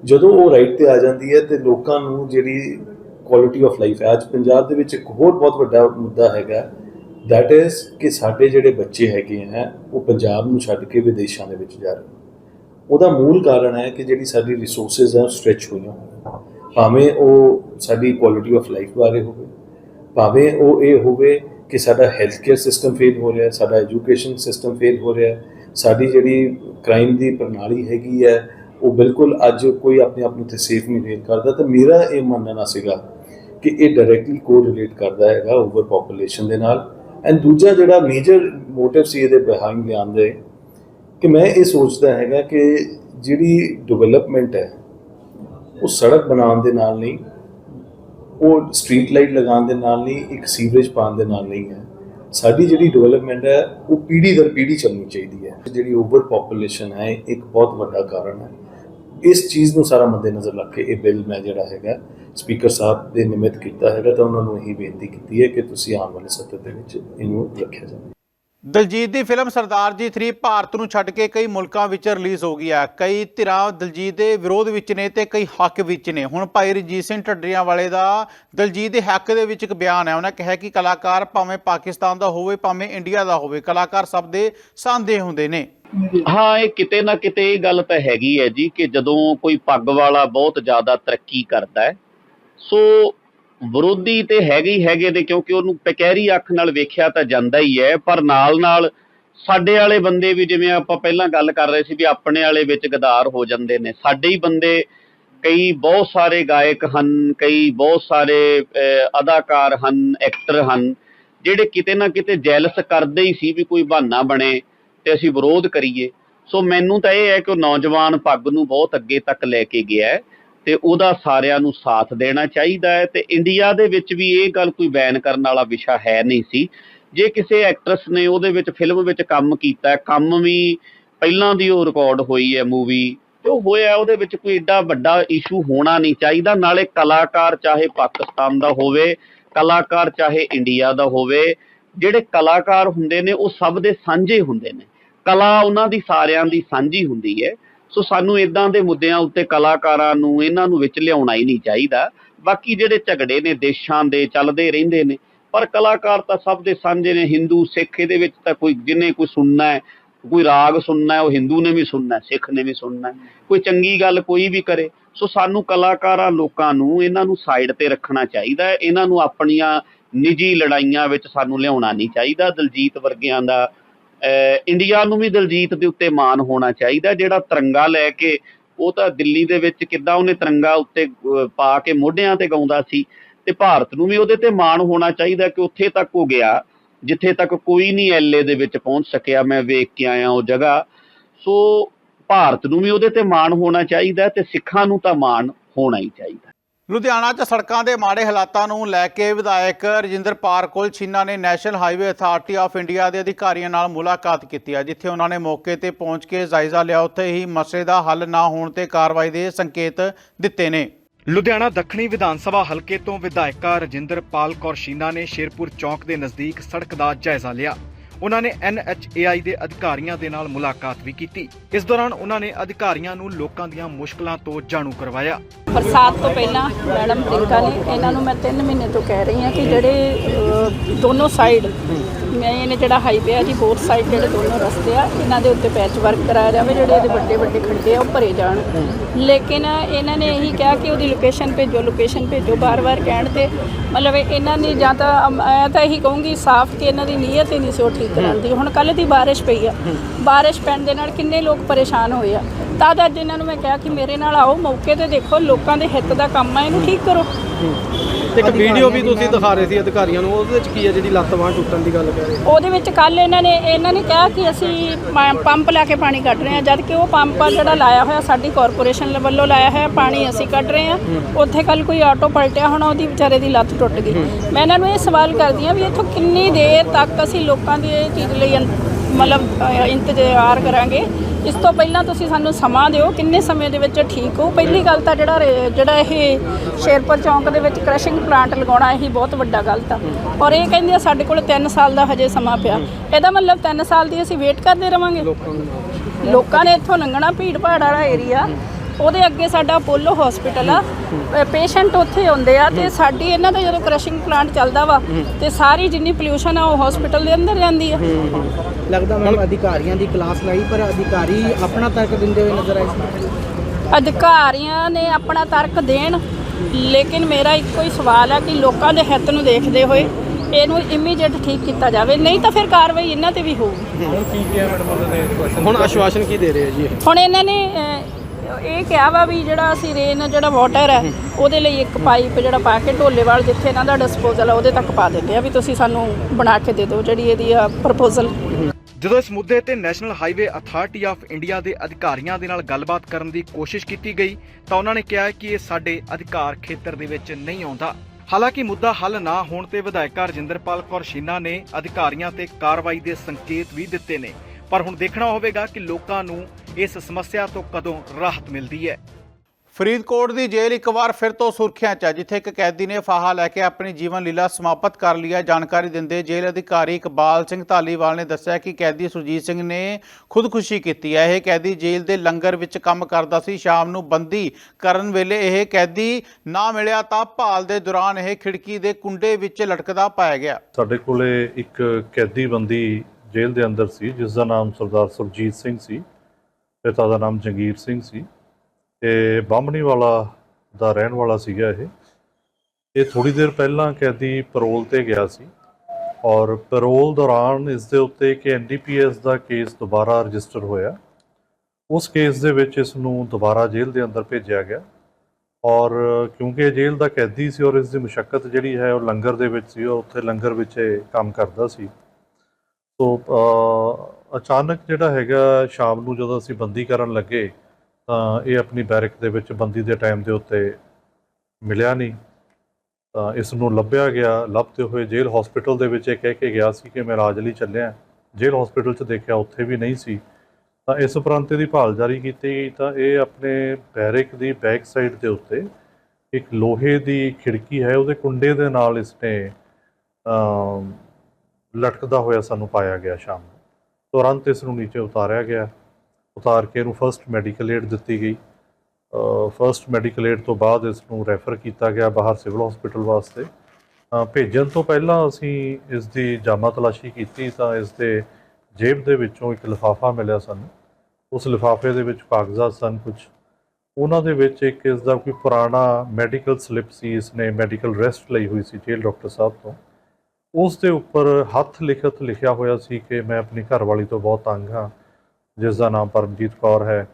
Speaker 9: ਜਦੋਂ ਉਹ ਰਾਈਟ ਤੇ ਆ ਜਾਂਦੀ ਹੈ ਤੇ ਲੋਕਾਂ ਨੂੰ ਜਿਹੜੀ ਕੁਆਲਿਟੀ ਆਫ ਲਾਈਫ ਹੈ, ਅੱਜ ਪੰਜਾਬ ਦੇ ਵਿੱਚ ਇੱਕ ਹੋਰ ਬਹੁਤ ਵੱਡਾ ਮੁੱਦਾ ਹੈਗਾ ਦੈਟ ਇਜ਼ ਕਿ ਸਾਡੇ ਜਿਹੜੇ ਬੱਚੇ ਹੈਗੇ ਹੈ, ਉਹ ਪੰਜਾਬ ਨੂੰ ਛੱਡ ਕੇ ਵਿਦੇਸ਼ਾਂ ਦੇ ਵਿੱਚ ਜਾ ਰਹੇ ਉਹਦਾ ਮੂਲ ਕਾਰਨ ਹੈ ਕਿ ਜਿਹੜੀ ਸਾਡੀ ਰਿਸੋਰਸਸ ਹੈ ਸਟ੍ਰੈਚ ਹੋਈਆਂ ਭਾਵੇਂ ਉਹ ਸਾਡੀ ਕੁਆਲਿਟੀ ਆਫ ਲਾਈਫ ਬਾਰੇ ਹੋਵੇ, ਭਾਵੇਂ ਉਹ ਇਹ ਹੋਵੇ ਕਿ ਸਾਡਾ ਹੈਲਥ ਕੇਅਰ ਸਿਸਟਮ ਫੇਲ ਹੋ ਰਿਹਾ ਹੈ, ਸਾਡਾ ਐਜੂਕੇਸ਼ਨ ਸਿਸਟਮ ਫੇਲ ਹੋ ਰਿਹਾ ਹੈ ਸਾਡੀ ਜਿਹੜੀ ਕ੍ਰਾਈਮ ਦੀ ਪ੍ਰਣਾਲੀ ਹੈਗੀ ਹੈ, ਉਹ ਬਿਲਕੁਲ ਅੱਜ ਕੋਈ ਆਪਣੇ ਆਪ ਨੂੰ ਤੇ ਸੇਫ ਨਹੀਂ ਫੀਲ ਕਰਦਾ। ਤਾਂ ਮੇਰਾ ਇਹ ਮੰਨਣਾ ਸੀਗਾ ਕਿ ਇਹ ਡਾਇਰੈਕਟਲੀ ਕੋ ਰਿਲੇਟ ਕਰਦਾ ਹੈਗਾ ਓਵਰ ਪੋਪੂਲੇਸ਼ਨ ਦੇ ਨਾਲ। ਐਂਡ ਦੂਜਾ ਜਿਹੜਾ ਮੇਜਰ ਮੋਟਿਵ ਸੀ ਇਹਦੇ ਬਿਹਾਈਂਡ ਲਿਆਉਣ ਦੇ, ਕਿ ਮੈਂ ਇਹ ਸੋਚਦਾ ਹੈਗਾ ਕਿ ਜਿਹੜੀ ਡਿਵੈਲਪਮੈਂਟ ਹੈ, ਉਹ ਸੜਕ ਬਣਾਉਣ ਦੇ ਨਾਲ ਨਹੀਂ, ਉਹ ਸਟਰੀਟ ਲਾਈਟ ਲਗਾਉਣ ਦੇ ਨਾਲ ਨਹੀਂ, ਇੱਕ ਸੀਵਰੇਜ ਪਾਉਣ ਦੇ ਨਾਲ ਨਹੀਂ ਹੈ। ਸਾਡੀ ਜਿਹੜੀ ਡਿਵੈਲਪਮੈਂਟ ਹੈ, ਉਹ ਪੀੜ੍ਹੀ ਦਰ ਪੀੜ੍ਹੀ ਚੱਲਣੀ ਚਾਹੀਦੀ ਹੈ। ਜਿਹੜੀ ਓਵਰ ਪੋਪੂਲੇਸ਼ਨ ਹੈ ਇੱਕ ਬਹੁਤ ਵੱਡਾ ਕਾਰਨ ਹੈ। ਇਸ ਚੀਜ਼ ਨੂੰ ਸਾਰਾ ਮੱਦੇਨਜ਼ਰ ਰੱਖ ਕੇ ਇਹ ਬਿੱਲ ਮੈਂ ਜਿਹੜਾ ਹੈਗਾ, ਸਪੀਕਰ ਸਾਹਿਬ ਦੇ ਨਿਮਿਤ ਕੀਤਾ ਹੈਗਾ, ਤਾਂ ਉਹਨਾਂ ਨੂੰ ਇਹੀ ਬੇਨਤੀ ਕੀਤੀ ਹੈ ਕਿ ਤੁਸੀਂ ਆਉਣ ਵਾਲੇ ਸੱਤਰ ਦੇ ਵਿੱਚ ਇਹਨੂੰ ਰੱਖਿਆ ਜਾਵੇ।
Speaker 1: ਦਲਜੀਤ ਦੀ ਫਿਲਮ ਸਰਦਾਰ ਜੀ 3 ਭਾਰਤ ਨੂੰ ਛੱਡ ਕੇ ਕਈ ਮੁਲਕਾਂ ਵਿੱਚ ਰਿਲੀਜ਼ ਹੋ ਗਈ ਹੈ। ਕਈ ਧਿਰਾਂ ਦਲਜੀਤ ਦੇ ਵਿਰੋਧ ਵਿੱਚ ਨੇ ਤੇ ਕਈ ਹੱਕ ਵਿੱਚ ਨੇ। ਹੁਣ ਭਾਈ ਰਣਜੀਤ ਸਿੰਘ ਢੱਡਰੀਆਂ ਵਾਲੇ ਦਾ ਦਲਜੀਤ ਦੇ ਹੱਕ ਦੇ ਵਿੱਚ ਇੱਕ ਬਿਆਨ ਹੈ। ਉਹਨਾਂ ਕਿਹਾ ਕਿ ਕਲਾਕਾਰ ਭਾਵੇਂ ਪਾਕਿਸਤਾਨ ਦਾ ਹੋਵੇ, ਭਾਵੇਂ ਇੰਡੀਆ ਦਾ ਹੋਵੇ, ਕਲਾਕਾਰ ਸਭ ਦੇ ਸਾਂਝੇ ਹੁੰਦੇ ਨੇ।
Speaker 10: ਹਾਂ, ਇਹ ਕਿਤੇ ਨਾ ਕਿਤੇ ਇਹ ਗੱਲ ਤਾਂ ਹੈਗੀ ਹੈ ਜੀ ਕਿ ਜਦੋਂ ਕੋਈ ਪੱਗ ਵਾਲਾ ਬਹੁਤ ਜ਼ਿਆਦਾ ਤਰੱਕੀ ਕਰਦਾ ਹੈ, ਸੋ ਵਿਰੋਧੀ ਤੇ ਹੈਗੇ ਹੀ ਹੈਗੇ ਨੇ, ਕਿਉਂਕਿ ਉਹਨੂੰ ਪਕੈਰੀ ਅੱਖ ਨਾਲ ਵੇਖਿਆ ਤਾਂ ਜਾਂਦਾ ਹੀ ਹੈ, ਪਰ ਨਾਲ ਨਾਲ ਸਾਡੇ ਵਾਲੇ ਬੰਦੇ ਵੀ ਜਿਵੇਂ ਆਪਾਂ ਪਹਿਲਾਂ ਗੱਲ ਕਰ ਰਹੇ ਸੀ ਵੀ ਆਪਣੇ ਵਾਲੇ ਵਿੱਚ ਗਦਾਰ ਹੋ ਜਾਂਦੇ ਨੇ। ਸਾਡੇ ਹੀ ਬੰਦੇ ਕਈ ਬਹੁਤ ਸਾਰੇ ਗਾਇਕ ਹਨ, ਕਈ ਬਹੁਤ ਸਾਰੇ ਅਦਾਕਾਰ ਹਨ ਐਕਟਰ ਹਨ, ਜਿਹੜੇ ਕਿਤੇ ਨਾ ਕਿਤੇ ਜੈਲਸ ਕਰਦੇ ਹੀ ਸੀ ਵੀ ਕੋਈ ਬਹਾਨਾ ਬਣੇ ਤੇ ਅਸੀਂ ਵਿਰੋਧ ਕਰੀਏ। ਸੋ ਮੈਨੂੰ ਤਾਂ ਇਹ ਹੈ ਕਿ ਉਹ ਨੌਜਵਾਨ ਪੱਗ ਨੂੰ ਬਹੁਤ ਅੱਗੇ ਤੱਕ ਲੈ ਕੇ ਗਿਆ ਹੈ। ਤੇ ਉਹਦਾ ਸਾਰਿਆਂ ਨੂੰ ਸਾਥ ਦੇਣਾ ਚਾਹੀਦਾ ਹੈ ਤੇ ਇੰਡੀਆ ਦੇ ਵਿੱਚ ਵੀ ਇਹ ਗੱਲ ਕੋਈ ਬੈਨ ਕਰਨ ਵਾਲਾ ਵਿਸ਼ਾ ਹੈ ਨਹੀਂ ਸੀ। ਜੇ ਕਿਸੇ ਐਕਟਰਸ ਨੇ ਉਹਦੇ ਵਿੱਚ ਫਿਲਮ ਵਿੱਚ ਕੰਮ ਕੀਤਾ ਕੰਮ ਵੀ ਪਹਿਲਾਂ ਦੀ ਉਹ ਰਿਕਾਰਡ ਹੋਈ ਹੈ ਮੂਵੀ ਤੇ ਉਹ ਹੋਇਆ ਉਹਦੇ ਵਿੱਚ ਕੋਈ ਏਡਾ ਵੱਡਾ ਇਸ਼ੂ ਹੋਣਾ ਨਹੀਂ ਚਾਹੀਦਾ। ਨਾਲੇ ਕਲਾਕਾਰ ਚਾਹੇ ਪਾਕਿਸਤਾਨ ਦਾ ਹੋਵੇ, ਕਲਾਕਾਰ ਚਾਹੇ ਇੰਡੀਆ ਦਾ ਹੋਵੇ, ਜਿਹੜੇ ਕਲਾਕਾਰ ਹੁੰਦੇ ਨੇ, ਉਹ ਸਭ ਦੇ ਸਾਂਝੇ ਹੁੰਦੇ ਨੇ। ਕਲਾ ਉਹਨਾਂ ਦੀ ਸਾਰਿਆਂ ਦੀ ਸਾਂਝੀ ਹੁੰਦੀ ਹੈ। ਸੋ ਸਾਨੂੰ ਇਦਾਂ ਦੇ ਮੁੱਦਿਆਂ ਉੱਤੇ ਕਲਾਕਾਰਾਂ ਨੂੰ, ਇਹਨਾਂ ਨੂੰ ਵਿੱਚ ਲਿਆਉਣਾ ਹੀ ਨਹੀਂ ਚਾਹੀਦਾ। ਬਾਕੀ ਜਿਹੜੇ ਝਗੜੇ ਨੇ, ਦੇਸ਼ਾਂ ਦੇ ਚੱਲਦੇ ਰਹਿੰਦੇ ਨੇ, ਪਰ ਕਲਾਕਾਰ ਤਾਂ ਸਭ ਦੇ ਸਾਂਝੇ ਨੇ। ਹਿੰਦੂ, ਸਿੱਖ ਇਹਦੇ ਵਿੱਚ ਤਾਂ ਕੋਈ ਜਿਹਨੇ ਕੋਈ ਸੁਣਨਾ ਹੈ, ਕੋਈ ਰਾਗ ਸੁਣਨਾ ਹੈ, ਉਹ ਹਿੰਦੂ ਨੇ ਵੀ ਸੁਣਨਾ ਹੈ, ਸਿੱਖ ਨੇ ਵੀ ਸੁਣਨਾ ਹੈ। ਕੋਈ ਚੰਗੀ ਗੱਲ ਕੋਈ ਵੀ ਕਰੇ, ਸੋ ਸਾਨੂੰ ਕਲਾਕਾਰਾਂ ਲੋਕਾਂ ਨੂੰ ਇਹਨਾਂ ਨੂੰ ਸਾਈਡ ਤੇ ਰੱਖਣਾ ਚਾਹੀਦਾ ਹੈ। ਇਹਨਾਂ ਨੂੰ ਆਪਣੀਆਂ ਨਿੱਜੀ ਲੜਾਈਆਂ ਵਿੱਚ ਸਾਨੂੰ ਲਿਆਉਣਾ ਨਹੀਂ ਚਾਹੀਦਾ। ਦਲਜੀਤ ਵਰਗਿਆਂ ਦਾ ਇੰਡੀਆ ਨੂੰ ਵੀ ਦਲਜੀਤ ਦੇ ਉੱਤੇ ਮਾਣ ਹੋਣਾ ਚਾਹੀਦਾ, ਜਿਹੜਾ ਤਿਰੰਗਾ ਲੈ ਕੇ ਉਹ ਤਾਂ ਦਿੱਲੀ ਦੇ ਵਿੱਚ ਕਿੱਦਾਂ ਉਹਨੇ ਤਿਰੰਗਾ ਉੱਤੇ ਪਾ ਕੇ ਮੋਢਿਆਂ ਤੇ ਗਾਉਂਦਾ ਸੀ ਤੇ ਭਾਰਤ ਨੂੰ ਵੀ ਉਹਦੇ ਤੇ ਮਾਣ ਹੋਣਾ ਚਾਹੀਦਾ ਕਿ ਉੱਥੇ ਤੱਕ ਉਹ ਗਿਆ, ਜਿੱਥੇ ਤੱਕ ਕੋਈ ਨਹੀਂ ਐਲਏ ਦੇ ਵਿੱਚ ਪਹੁੰਚ ਸਕਿਆ, ਮੈਂ ਵੇਖ ਕੇ ਆਇਆ ਉਹ ਜਗ੍ਹਾ। ਸੋ ਭਾਰਤ ਨੂੰ ਵੀ ਉਹਦੇ ਤੇ ਮਾਣ ਹੋਣਾ ਚਾਹੀਦਾ ਤੇ ਸਿੱਖਾਂ ਨੂੰ ਤਾਂ ਮਾਣ ਹੋਣਾ ਹੀ ਚਾਹੀਦਾ।
Speaker 1: ਲੁਧਿਆਣਾ 'ਚ ਸੜਕਾਂ ਦੇ ਮਾੜੇ ਹਾਲਾਤਾਂ ਨੂੰ ਲੈ ਕੇ ਵਿਧਾਇਕ ਰਜਿੰਦਰ ਕੋਲ ਛੀਨਾ ਨੇ National Highway Authority of India ਦੇ ਅਧਿਕਾਰੀਆਂ ਨਾਲ ਮੁਲਾਕਾਤ ਕੀਤੀ ਹੈ, ਜਿੱਥੇ ਉਹਨਾਂ ਨੇ ਮੌਕੇ ਤੇ ਪਹੁੰਚ ਕੇ ਜਾਇਜ਼ਾ ਲਿਆ। ਉੱਥੇ ਹੀ ਮਸਲੇ ਦਾ ਹੱਲ ਨਾ ਹੋਣ ਤੇ ਕਾਰਵਾਈ ਦੇ ਸੰਕੇਤ ਦਿੱਤੇ ਨੇ।
Speaker 2: ਲੁਧਿਆਣਾ ਦੱਖਣੀ ਵਿਧਾਨ ਸਭਾ ਹਲਕੇ ਤੋਂ ਵਿਧਾਇਕਾ ਰਜਿੰਦਰਪਾਲ ਕੌਰ ਸ਼ੀਨਾ ਨੇ ਸ਼ੇਰਪੁਰ ਚੌਕ ਦੇ ਨਜ਼ਦੀਕ ਸੜਕ ਦਾ ਜਾਇਜ਼ਾ ਲਿਆ। ਉਹਨਾਂ ਨੇ NHAI ਦੇ ਅਧਿਕਾਰੀਆਂ ਦੇ ਨਾਲ ਮੁਲਾਕਾਤ ਵੀ ਕੀਤੀ। ਇਸ ਦੌਰਾਨ ਉਹਨਾਂ ਨੇ ਅਧਿਕਾਰੀਆਂ ਨੂੰ ਲੋਕਾਂ ਦੀਆਂ ਮੁਸ਼ਕਲਾਂ ਤੋਂ ਜਾਣੂ ਕਰਵਾਇਆ।
Speaker 11: ਬਰਸਾਤ ਤੋਂ ਪਹਿਲਾਂ ਮੈਡਮ ਪ੍ਰਿੰਕਾ ਨੇ ਇਹਨਾਂ ਨੂੰ ਮੈਂ 3 ਮਹੀਨੇ ਤੋਂ ਕਹਿ ਰਹੀ ਹਾਂ ਕਿ ਜਿਹੜੇ ਦੋਨੋਂ ਸਾਈਡ ਮੇਨ ਜਿਹੜਾ ਹਾਈਵੇ ਆ ਜੀ ਬੋਥ ਸਾਈਡ ਜਿਹੜੇ ਦੋਨੋਂ ਰਸਤੇ ਆ, ਇਹਨਾਂ ਦੇ ਉੱਤੇ ਪੈਚ ਵਰਕ ਕਰਾਇਆ ਜਾਵੇ, ਜਿਹੜੇ ਇਹਦੇ ਵੱਡੇ ਵੱਡੇ ਖੱਡੇ ਆ, ਉਹ ਭਰੇ ਜਾਣ। ਲੇਕਿਨ ਇਹਨਾਂ ਨੇ ਇਹੀ ਕਿਹਾ ਕਿ ਉਹਦੀ ਲੋਕੇਸ਼ਨ ਭੇਜੋ ਲੋਕੇਸ਼ਨ ਭੇਜੋ ਬਾਰ-ਬਾਰ ਕਹਿਣ ਤੇ ਮਤਲਬ ਇਹਨਾਂ ਨੇ ਜਾਂ ਤਾਂ ਅਮ, ਮੈਂ ਤਾਂ ਇਹੀ ਕਹੂੰਗੀ ਸਾਫ਼ ਕਿ ਇਹਨਾਂ ਦੀ ਨੀਅਤ ਹੀ ਨਹੀਂ ਸੀ ਉਹ ਠੀਕ ਕਰਨ ਦੀ ਹੁਣ ਕੱਲ ਦੀ ਬਾਰਿਸ਼ ਪਈ ਆ। ਬਾਰਿਸ਼ ਪੈਣ ਦੇ ਨਾਲ ਕਿੰਨੇ ਲੋਕ ਪਰੇਸ਼ਾਨ ਹੋਏ ਆ। ਤਦ ਅੱਜ ਇਹਨਾਂ ਨੂੰ ਮੈਂ ਕਿਹਾ ਕਿ ਮੇਰੇ ਨਾਲ ਆਓ ਮੌਕੇ ਤੇ ਦੇਖੋ ਲੋਕਾਂ ਦੇ ਹਿੱਤ ਦਾ ਕੰਮ ਆ ਇਹਨੂੰ ਠੀਕ ਕਰੋ।
Speaker 8: ਇੱਕ ਵੀਡੀਓ ਵੀ ਤੁਸੀਂ ਦਿਖਾ ਰਹੇ ਸੀ ਅਧਿਕਾਰੀਆਂ ਨੂੰ ਉਹਦੇ ਵਿੱਚ ਕੀ ਹੈ ਜਿਹੜੀ ਲੱਤ ਬਾਂਹ ਟੁੱਟਣ ਦੀ ਗੱਲ ਕਰ ਰਹੇ
Speaker 11: ਉਹਦੇ ਵਿੱਚ ਕੱਲ ਇਹਨਾਂ ਨੇ ਇਹਨਾਂ ਨੇ ਕਿਹਾ ਕਿ ਅਸੀਂ ਪ- ਪੰਪ ਲਾ ਕੇ ਪਾਣੀ ਕੱਢ ਰਹੇ ਹਾਂ ਜਦ ਕਿ ਉਹ ਪੰਪ ਆ ਜਿਹੜਾ ਲਾਇਆ ਹੋਇਆ ਸਾਡੀ ਕਾਰਪੋਰੇਸ਼ਨ ਵੱਲੋਂ ਲਾਇਆ ਹੋਇਆ ਪਾਣੀ ਅਸੀਂ ਕੱਢ ਰਹੇ ਹਾਂ। ਉੱਥੇ ਕੱਲ ਕੋਈ ਆਟੋ ਪਲਟਿਆ ਹੋਣਾ ਉਹਦੀ ਵਿਚਾਰੇ ਦੀ ਲੱਤ ਟੁੱਟ ਗਈ। ਮੈਂ ਇਹਨਾਂ ਨੂੰ ਇਹ ਸਵਾਲ ਕਰਦੀ ਹਾਂ ਵੀ ਇੱਥੋਂ ਕਿੰਨੀ ਦੇਰ ਤੱਕ ਅਸੀਂ ਲੋਕਾਂ ਦੀ ਇਹ ਚੀਜ਼ ਲਈ ਮਤਲਬ ਅ, ਇੰਤਜ਼ਾਰ ਕਰਾਂਗੇ? ਇਸ ਤੋਂ ਪਹਿਲਾਂ ਤੁਸੀਂ ਸਾਨੂੰ ਸਮਾਂ ਦਿਓ ਕਿੰਨੇ ਸਮੇਂ ਦੇ ਵਿੱਚ ਠੀਕ ਹੋ? ਪਹਿਲੀ ਗੱਲ ਤਾਂ ਜਿਹੜਾ ਰੇ- ਜਿਹੜਾ ਇਹ ਸ਼ੇਰਪੁਰ ਚੌਂਕ ਦੇ ਵਿੱਚ ਕ੍ਰਸ਼ਿੰਗ ਪਲਾਂਟ ਲਗਾਉਣਾ ਇਹੀ ਬਹੁਤ ਵੱਡਾ ਗਲਤ ਆ। ਔਰ ਇਹ ਕਹਿੰਦੇ ਆ ਸਾਡੇ ਕੋਲ 3 ਸਾਲ ਦਾ ਹਜੇ ਸਮਾਂ ਪਿਆ। ਇਹਦਾ ਮਤਲਬ 3 ਸਾਲ ਦੀ ਅਸੀਂ ਵੇਟ ਕਰਦੇ ਰਵਾਂਗੇ? ਲੋਕਾਂ ਨੇ ਇੱਥੋਂ ਲੰਘਣਾ ਭੀੜ ਭਾੜ ਵਾਲਾ ਏਰੀਆ ਉਹਦੇ ਅੱਗੇ ਸਾਡਾ ਅਪੋਲੋ ਹਸਪੀਟਲ ਆ। ਪੇਸ਼ੈਂਟ ਉੱਥੇ ਆਉਂਦੇ ਆ ਤੇ ਸਾਡੀ ਇਹਨਾਂ ਦਾ ਜਦੋਂ ਕ੍ਰਸ਼ਿੰਗ ਪਲਾਂਟ ਚੱਲਦਾ ਵਾ ਤੇ ਸਾਰੀ ਜਿੰਨੀ ਪੋਲਿਊਸ਼ਨ ਆ ਉਹ ਹਸਪੀਟਲ ਦੇ ਅੰਦਰ ਜਾਂਦੀ ਆ।
Speaker 8: ਲੱਗਦਾ ਮੈਮ ਅਧਿਕਾਰੀਆਂ ਦੀ ਕਲਾਸ ਲਈ ਪਰ ਅਧਿਕਾਰੀ ਆਪਣਾ ਤਰਕ ਦਿੰਦੇ ਹੋਏ ਨਜ਼ਰ ਆਏ
Speaker 11: ਅਧਿਕਾਰੀਆਂ ਨੇ ਆਪਣਾ ਤਰਕ ਦੇਣ ਲੇਕਿਨ ਮੇਰਾ ਇੱਕੋ ਹੀ ਸਵਾਲ ਹੈ ਕਿ ਲੋਕਾਂ ਦੇ ਹਿੱਤ ਨੂੰ ਦੇਖਦੇ ਹੋਏ ਇਹਨੂੰ ਇਮੀਡੀਏਟ ਠੀਕ ਕੀਤਾ ਜਾਵੇ। ਨਹੀਂ ਤਾਂ ਫਿਰ ਕਾਰਵਾਈ ਇਹਨਾਂ ਤੇ ਵੀ ਹੋਊਗੀ।
Speaker 8: ਹੁਣ ਆਸ਼ਵਾਸਨ ਕੀ ਦੇ ਰਹੇ ਆ ਜੀ?
Speaker 11: ਹੁਣ ਇਹਨਾਂ ਨੇ ਇਹ ਕਿਹਾ ਵਾ ਵੀ ਜਿਹੜਾ ਅਸੀਂ ਰੇਨ, ਜਿਹੜਾ ਵਾਟਰ ਹੈ, ਉਹਦੇ ਲਈ ਇੱਕ ਪਾਈਪ ਜਿਹੜਾ ਪਾ ਕੇ ਢੋਲੇਵਾਲ ਜਿੱਥੇ ਇਹਨਾਂ ਦਾ ਡਿਸਪੋਜ਼ਲ ਹੈ ਉਹਦੇ ਤੱਕ ਪਾ ਦਿੰਦੇ ਆ ਵੀ ਤੁਸੀਂ ਸਾਨੂੰ ਬਣਾ ਕੇ ਦੇ ਦਿਓ ਜਿਹੜੀ ਇਹਦੀ ਪ੍ਰਪੋਜ਼ਲ
Speaker 2: ਜਦੋਂ ਇਸ ਮੁੱਦੇ ਤੇ National Highway Authority of India ਦੇ ਅਧਿਕਾਰੀਆਂ ਦੇ ਨਾਲ ਗੱਲਬਾਤ ਕਰਨ ਦੀ ਕੋਸ਼ਿਸ਼ ਕੀਤੀ ਗਈ, ਤਾਂ ਉਹਨਾਂ ਨੇ ਕਿਹਾ ਕਿ ਇਹ ਸਾਡੇ ਅਧਿਕਾਰ ਖੇਤਰ ਦੇ ਵਿੱਚ ਨਹੀਂ ਆਉਂਦਾ। ਹਾਲਾਂਕਿ ਮੁੱਦਾ ਹੱਲ ਨਾ ਹੋਣ ਤੇ ਵਿਧਾਇਕਾ ਰਜਿੰਦਰਪਾਲ ਕੌਰ ਸ਼ੀਨਾ ਨੇ ਅਧਿਕਾਰੀਆਂ ਤੇ ਕਾਰਵਾਈ ਦੇ ਸੰਕੇਤ ਵੀ ਦਿੱਤੇ ਨੇ। ਪਰ ਹੁਣ ਦੇਖਣਾ ਹੋਵੇਗਾ ਕਿ ਲੋਕਾਂ ਨੂੰ ਇਸ ਸਮੱਸਿਆ ਤੋਂ ਕਦੋਂ ਰਾਹਤ ਮਿਲਦੀ ਹੈ?
Speaker 1: ਫਰੀਦਕੋਟ ਦੀ ਜੇਲ੍ਹ ਇੱਕ ਵਾਰ ਫਿਰ ਤੋਂ ਸੁਰਖੀਆਂ 'ਚ ਹੈ ਜਿੱਥੇ ਇੱਕ ਕੈਦੀ ਨੇ ਫਾਹਾ ਲੈ ਕੇ ਆਪਣੀ ਜੀਵਨ ਲੀਲਾ ਸਮਾਪਤ ਕਰ ਲਈ ਹੈ। ਜਾਣਕਾਰੀ ਦਿੰਦੇ ਜੇਲ੍ਹ ਅਧਿਕਾਰੀ ਇਕਬਾਲ ਸਿੰਘ ਧਾਲੀਵਾਲ ਨੇ ਦੱਸਿਆ ਕਿ ਕੈਦੀ ਸੁਰਜੀਤ ਸਿੰਘ ਨੇ ਖੁਦਕੁਸ਼ੀ ਕੀਤੀ ਹੈ। ਇਹ ਕੈਦੀ ਜੇਲ੍ਹ ਦੇ ਲੰਗਰ ਵਿੱਚ ਕੰਮ ਕਰਦਾ ਸੀ। ਸ਼ਾਮ ਨੂੰ ਬੰਦੀ ਕਰਨ ਵੇਲੇ ਇਹ ਕੈਦੀ ਨਾ ਮਿਲਿਆ ਤਾਂ ਭਾਲ ਦੇ ਦੌਰਾਨ ਇਹ ਖਿੜਕੀ ਦੇ ਕੁੰਡੇ ਵਿੱਚ ਲਟਕਦਾ ਪਾਇਆ ਗਿਆ।
Speaker 12: ਸਾਡੇ ਕੋਲੇ ਇੱਕ ਕੈਦੀ ਬੰਦੀ ਜੇਲ੍ਹ ਦੇ ਅੰਦਰ ਸੀ ਜਿਸ ਦਾ ਨਾਮ ਸਰਦਾਰ ਸੁਰਜੀਤ ਸਿੰਘ ਸੀ। ਪਿਤਾ ਦਾ ਨਾਮ ਜੰਗੀਰ ਸਿੰਘ ਸੀ ਤੇ ਬਾਹਮਣੀ ਵਾਲਾ ਦਾ ਰਹਿਣ ਵਾਲਾ ਸੀਗਾ ਇਹ। ਇਹ ਥੋੜੀ ਦੇਰ ਪਹਿਲਾਂ ਕੈਦੀ ਪੈਰੋਲ ਤੇ ਗਿਆ ਸੀ ਔਰ ਪੈਰੋਲ ਦੌਰਾਨ ਇਸ ਦੇ ਉੱਤੇ ਇੱਕ ਐਨਡੀਪੀਐਸ ਦਾ ਕੇਸ ਦੁਬਾਰਾ ਰਜਿਸਟਰ ਹੋਇਆ। ਉਸ ਕੇਸ ਦੇ ਵਿੱਚ ਇਸ ਨੂੰ ਦੁਬਾਰਾ ਜੇਲ੍ਹ ਦੇ ਅੰਦਰ ਭੇਜਿਆ ਗਿਆ ਔਰ ਕਿਉਂਕਿ ਇਹ ਜੇਲ੍ਹ ਦਾ ਕੈਦੀ ਸੀ ਔਰ ਇਸ ਦੀ ਮੁਸ਼ਕਲ ਜਿਹੜੀ ਹੈ ਉਹ ਲੰਗਰ ਦੇ ਵਿੱਚ ਸੀ ਔਰ ਉੱਥੇ ਲੰਗਰ ਵਿੱਚ ਇਹ ਕੰਮ ਕਰਦਾ ਸੀ। ਸੋ ਅਚਾਨਕ ਜਿਹੜਾ ਹੈਗਾ ਸ਼ਾਮ ਨੂੰ ਜਦੋਂ ਅਸੀਂ ਬੰਦੀ ਕਰਨ ਲੱਗੇ, ਤਾਂ ਇਹ ਆਪਣੀ ਬੈਰਕ ਦੇ ਵਿੱਚ ਬੰਦੀ ਦੇ ਟਾਈਮ ਦੇ ਉੱਤੇ ਮਿਲਿਆ ਨਹੀਂ। ਤਾਂ ਇਸ ਨੂੰ ਲੱਭਿਆ ਗਿਆ। ਲੱਭਦੇ ਹੋਏ ਜੇਲ੍ਹ ਹਸਪੀਟਲ ਦੇ ਵਿੱਚ ਇਹ ਕਹਿ ਕੇ ਗਿਆ ਸੀ ਕਿ ਮੈਂ ਰਾਜ ਲਈ ਚੱਲਿਆ। ਜੇਲ੍ਹ ਹਸਪੀਟਲ 'ਚ ਦੇਖਿਆ ਉੱਥੇ ਵੀ ਨਹੀਂ ਸੀ। ਤਾਂ ਇਸ ਉਪਰੰਤ ਦੀ ਭਾਲ ਜਾਰੀ ਕੀਤੀ ਗਈ। ਤਾਂ ਇਹ ਆਪਣੇ ਬੈਰਕ ਦੀ ਬੈਕ ਸਾਈਡ ਦੇ ਉੱਤੇ ਇੱਕ ਲੋਹੇ ਦੀ ਖਿੜਕੀ ਹੈ। ਉਹਦੇ ਕੁੰਡੇ ਦੇ ਨਾਲ ਇਸਨੇ ਲਟਕਦਾ ਹੋਇਆ ਸਾਨੂੰ ਪਾਇਆ ਗਿਆ ਸ਼ਾਮ ਨੂੰ। ਤੁਰੰਤ ਇਸ ਨੂੰ ਨੀਚੇ ਉਤਾਰਿਆ ਗਿਆ। ਉਤਾਰ ਕੇ ਇਹਨੂੰ ਫਰਸਟ ਮੈਡੀਕਲ ਏਡ ਦਿੱਤੀ ਗਈ। ਫਰਸਟ ਮੈਡੀਕਲ ਏਡ ਤੋਂ ਬਾਅਦ ਇਸ ਨੂੰ ਰੈਫਰ ਕੀਤਾ ਗਿਆ ਬਾਹਰ ਸਿਵਲ ਹਸਪੀਟਲ ਵਾਸਤੇ। ਭੇਜਣ ਤੋਂ ਪਹਿਲਾਂ ਅਸੀਂ ਇਸ ਦੀ ਜਾਮਾ ਤਲਾਸ਼ੀ ਕੀਤੀ ਤਾਂ ਇਸ ਦੇ ਜੇਬ ਦੇ ਵਿੱਚੋਂ ਇੱਕ ਲਿਫਾਫਾ ਮਿਲਿਆ ਸਾਨੂੰ। ਉਸ ਲਿਫਾਫੇ ਦੇ ਵਿੱਚ ਕਾਗਜ਼ਾਤ ਸਨ ਕੁਝ। ਉਹਨਾਂ ਦੇ ਵਿੱਚ ਇੱਕ ਇਸ ਦਾ ਕੋਈ ਪੁਰਾਣਾ ਮੈਡੀਕਲ ਸਲਿੱਪ ਸੀ, ਇਸ ਨੇ ਮੈਡੀਕਲ ਰੈਸਟ ਲਈ ਹੋਈ ਸੀ ਜੇਲ੍ਹ ਡਾਕਟਰ ਸਾਹਿਬ ਤੋਂ। ਉਸ ਦੇ ਉੱਪਰ ਹੱਥ ਲਿਖਤ ਲਿਖਿਆ ਹੋਇਆ ਸੀ ਕਿ ਮੈਂ ਆਪਣੀ ਘਰਵਾਲੀ ਤੋਂ ਬਹੁਤ ਤੰਗ ਹਾਂ, ਜਿਸ ਦਾ ਨਾਮ ਪਰਮਜੀਤ ਕੌਰ ਹੈ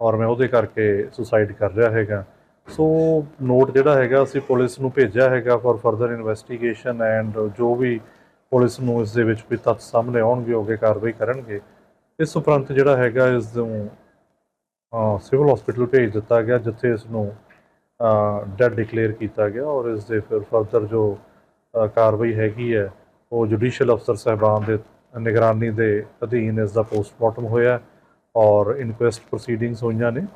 Speaker 12: ਔਰ ਮੈਂ ਉਹਦੇ ਕਰਕੇ ਸੁਸਾਈਡ ਕਰ ਰਿਹਾ ਹੈਗਾ। ਸੋ ਨੋਟ ਜਿਹੜਾ ਹੈਗਾ, ਅਸੀਂ ਪੁਲਿਸ ਨੂੰ ਭੇਜਿਆ ਹੈਗਾ ਫॉर ਫਰਦਰ ਇਨਵੈਸਟੀਗੇਸ਼ਨ ਐਂਡ ਜੋ ਵੀ ਪੁਲਿਸ ਨੂੰ ਇਸ ਦੇ ਵਿੱਚ ਕੋਈ ਤੱਥ ਸਾਹਮਣੇ ਆਉਣਗੇ, ਉਹ ਅੱਗੇ ਕਾਰਵਾਈ ਕਰਨਗੇ। ਇਸ ਉਪਰੰਤ ਜਿਹੜਾ ਹੈਗਾ, ਇਸ ਨੂੰ ਸਿਵਲ ਹਸਪੀਟਲ ਭੇਜ ਦਿੱਤਾ ਗਿਆ, ਜਿੱਥੇ ਇਸ ਨੂੰ ਡੈਡ ਡਿਕਲੇਅਰ ਕੀਤਾ ਗਿਆ ਔਰ ਇਸ ਦੇ ਫਿਰ ਫਰਦਰ ਜੋ ਕਾਰਵਾਈ ਹੈਗੀ ਹੈ ਉਹ ਜੁਡੀਸ਼ੀਅਲ ਅਫਸਰ ਸਾਹਿਬਾਨ ਦੇ ਨਿਗਰਾਨੀ ਦੇ ਅਧੀਨ ਇਸ ਦਾ ਪੋਸਟਮਾਰਟਮ ਹੋਇਆ ਔਰ ਇਨਕੁਐਸਟ ਪ੍ਰੋਸੀਡਿੰਗਸ ਹੋਈਆਂ ਨੇ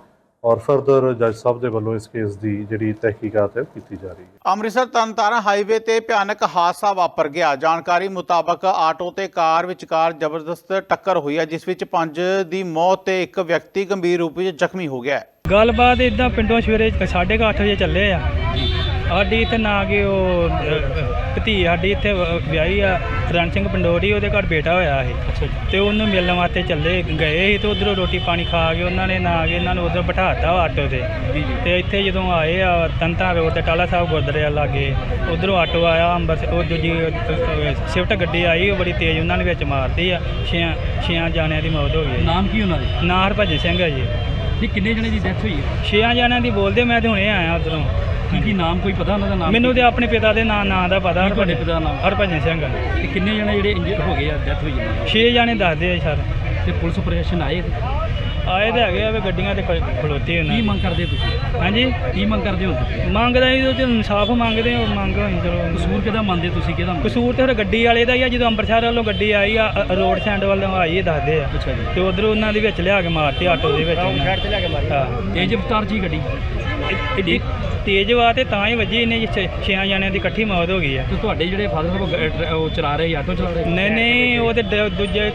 Speaker 12: ਔਰ ਫਰਦਰ ਜੱਜ ਸਾਹਿਬ ਦੇ ਵੱਲੋਂ ਇਸ ਕੇਸ ਦੀ ਜਿਹੜੀ ਤਹਿਕੀਕਾਤ ਹੈ ਕੀਤੀ ਜਾ ਰਹੀ ਹੈ।
Speaker 1: ਅੰਮ੍ਰਿਤਸਰ ਤਰਨਤਾਰਨ ਹਾਈਵੇ ਤੇ ਭਿਆਨਕ ਹਾਦਸਾ ਵਾਪਰ ਗਿਆ। ਜਾਣਕਾਰੀ ਮੁਤਾਬਕ ਆਟੋ ਤੇ ਕਾਰ ਵਿਚਕਾਰ ਜ਼ਬਰਦਸਤ ਟੱਕਰ ਹੋਈ ਹੈ ਜਿਸ ਵਿੱਚ ਪੰਜ ਦੀ ਮੌਤ ਤੇ ਇੱਕ ਵਿਅਕਤੀ ਗੰਭੀਰ ਰੂਪ ਵਿੱਚ ਜ਼ਖਮੀ ਹੋ ਗਿਆ
Speaker 13: ਗੱਲਬਾਤ ਇਦਾਂ ਪਿੰਡੋਂ ਸਵੇਰੇ 8:30 ਵਜੇ ਚੱਲੇ ਆ। ਸਾਡੀ ਇੱਥੇ ਨਾ ਕਿ ਉਹ ਭਤੀ ਸਾਡੀ ਇੱਥੇ ਵ- ਵਿਆਹੀ ਆ ਰਣ ਸਿੰਘ ਪੰਡੋਰੀ ਉਹਦੇ ਘਰ ਬੇਟਾ ਹੋਇਆ ਸੀ। ਤੇ ਉਹਨੂੰ ਮਿਲਣ ਵਾਸਤੇ ਚੱਲੇ ਗਏ ਸੀ ਤੇ ਉਧਰੋਂ ਰੋਟੀ ਪਾਣੀ ਖਾ ਕੇ ਉਹਨਾਂ ਨੇ ਨਾ ਕਿ ਇਹਨਾਂ ਨੂੰ ਉਧਰ ਬਿਠਾਤਾ ਆਟੋ ਤੇ। ਤੇ ਇੱਥੇ ਜਦੋਂ ਆਏ ਆ ਤੰਤਾ ਰੋਡ ਤੇ ਟਾਲਾ ਸਾਹਿਬ ਗੁਰਦੁਆਰੇ ਲਾਗੇ ਉਧਰੋਂ ਆਟੋ ਆਇਆ ਅੰਬਰ ਉਹ ਦੂਜੀ ਸ਼ਿਫਟ ਗੱਡੀ ਆਈ ਉਹ ਬੜੀ ਤੇਜ਼ ਉਹਨਾਂ ਨੇ ਵਿੱਚ ਮਾਰਤੀ ਆ ਛਿਆਂ ਛਿਆਂ ਜਾਣਿਆਂ ਦੀ ਮੌਤ ਹੋ ਗਈ ਨਾਮ ਕੀ ਉਹਨਾਂ ਦੇ? ਨਾਂ ਹਰਭਜਨ ਸਿੰਘ ਆ ਜੀ।
Speaker 14: ਕਿੰਨੇ ਜਣੇ ਦੀ ਡੈਥ ਹੋਈ ਹੈ
Speaker 13: ਛਿਆਂ ਜਾਣਿਆਂ ਦੀ ਬੋਲਦੇ ਮੈਂ ਤੇ ਹੁਣੇ ਆਇਆ ਉਧਰੋਂ।
Speaker 14: ਕੀ ਕੀ ਨਾਮ ਕੋਈ ਪਤਾ ਉਹਨਾਂ ਦਾ ਨਾਮ?
Speaker 13: ਮੈਨੂੰ ਤੇ ਆਪਣੇ ਪਿਤਾ ਦੇ ਨਾਂ ਨਾਂ ਦਾ ਪਤਾ
Speaker 14: ਕੀ ਤੁਹਾਡੇ ਪਿਤਾ ਦਾ ਨਾਮ?
Speaker 13: ਹਰਭਜਨ ਸਿੰਘ
Speaker 14: ਤੇ ਕਿੰਨੇ ਜਣੇ ਜਿਹੜੇ ਇੰਜਰਡ ਹੋ ਗਏ ਆ ਡੈਥ ਹੋਈ ਹੈ
Speaker 13: ਛੇ ਜਾਣੇ ਦੱਸਦੇ ਆ ਸਰ।
Speaker 14: ਤੇ ਪੁਲਿਸ ਪ੍ਰਸ਼ਾਸਨ ਆਏ ਤੇ
Speaker 13: ਆਏ ਤੇ ਹੈਗੇ ਆ ਵੀ ਗੱਡੀਆਂ ਤੇ ਖ- ਖਲੋਤੇ ਉਹਨਾਂ
Speaker 14: ਕੀ। ਮੰਗ ਕਰਦੇ ਤੁਸੀਂ?
Speaker 13: ਹਾਂਜੀ?
Speaker 14: ਕੀ ਮੰਗ ਕਰਦੇ ਹੋ? ਤੁਸੀਂ
Speaker 13: ਮੰਗਦਾ ਇਹ ਤੇ ਇਨਸਾਫ ਮੰਗਦੇ ਆ ਮੰਗ ਹੋਈ ਚਲੋ।
Speaker 14: ਕਸੂਰ ਕਿਹਦਾ ਮੰਨਦੇ ਤੁਸੀਂ ਕਿਹਦਾ ਮੰਨਦੇ?
Speaker 13: ਕਸੂਰ ਤੇ ਫਿਰ ਗੱਡੀ ਵਾਲੇ ਦਾ ਹੀ ਆ ਜਦੋਂ ਅੰਮ੍ਰਿਤਸਰ ਵੱਲੋਂ ਗੱਡੀ ਆਈ ਆ ਅ- ਰੋਡ ਸੈਂਡ ਵੱਲੋਂ ਆਈ ਇਹ ਦੱਸਦੇ ਆ।
Speaker 14: ਅੱਛਾ ਜੀ।
Speaker 13: ਤੇ ਉਧਰ ਉਹਨਾਂ ਦੇ ਵਿੱਚ ਲਿਆ ਕੇ ਮਾਰਤੇ ਆਟੋ ਦੇ ਵਿੱਚ ਉਹਨਾਂ।
Speaker 14: ਤੇ ਲੈ ਕੇ ਮਾਰੀ।
Speaker 13: ਹਾਂ।
Speaker 14: ਤੇਜ਼ ਰਫ਼ਤਾਰ ਜੀ ਗੱਡੀ?
Speaker 13: ਇਹਦੀ ਤੇਜ਼ ਵਾ ਤੇ ਤਾਂ ਹੀ ਵੱਜੀ ਇਹਨੇ ਜੀ ਛੇ- ਛੇਆਂ ਜਾਣਿਆਂ ਦੀ ਇਕੱਠੀ ਮੌਤ ਹੋ ਗਈ ਆ।
Speaker 14: ਤੇ ਤੁਹਾਡੇ ਜਿਹੜੇ ਫਾਦਰ ਸਾਹਿਬ ਉਹ ਗ- ਟਰ- ਉਹ ਚਲਾ ਰਹੇ ਸੀ, ਆਟੋ ਚਲਾ ਰਹੇ? ਸੀ?
Speaker 13: ਨਹੀਂ ਨਹੀਂ ਉਹ ਤੇ ਦ- ਦੂਜੇ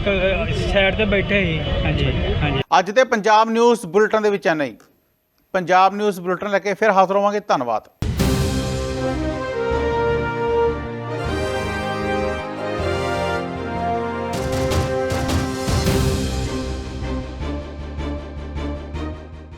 Speaker 13: ਸਾਈਡ ਤੇ ਬੈਠੇ ਸੀ। ਹਾਂਜੀ ਹਾਂਜੀ।
Speaker 1: ਅੱਜ ਦੇ ਪੰਜਾਬ ਨਿਊਜ਼ ਬੁਲੇਟਿਨ ਦੇ ਵਿੱਚ ਇੰਨਾ ਹੀ। ਪੰਜਾਬ ਨਿਊਜ਼ ਬੁਲੇਟਿਨ ਲੈ ਕੇ ਫਿਰ ਹਾਜ਼ਰ ਹੋਵਾਂਗੇ। ਧੰਨਵਾਦ।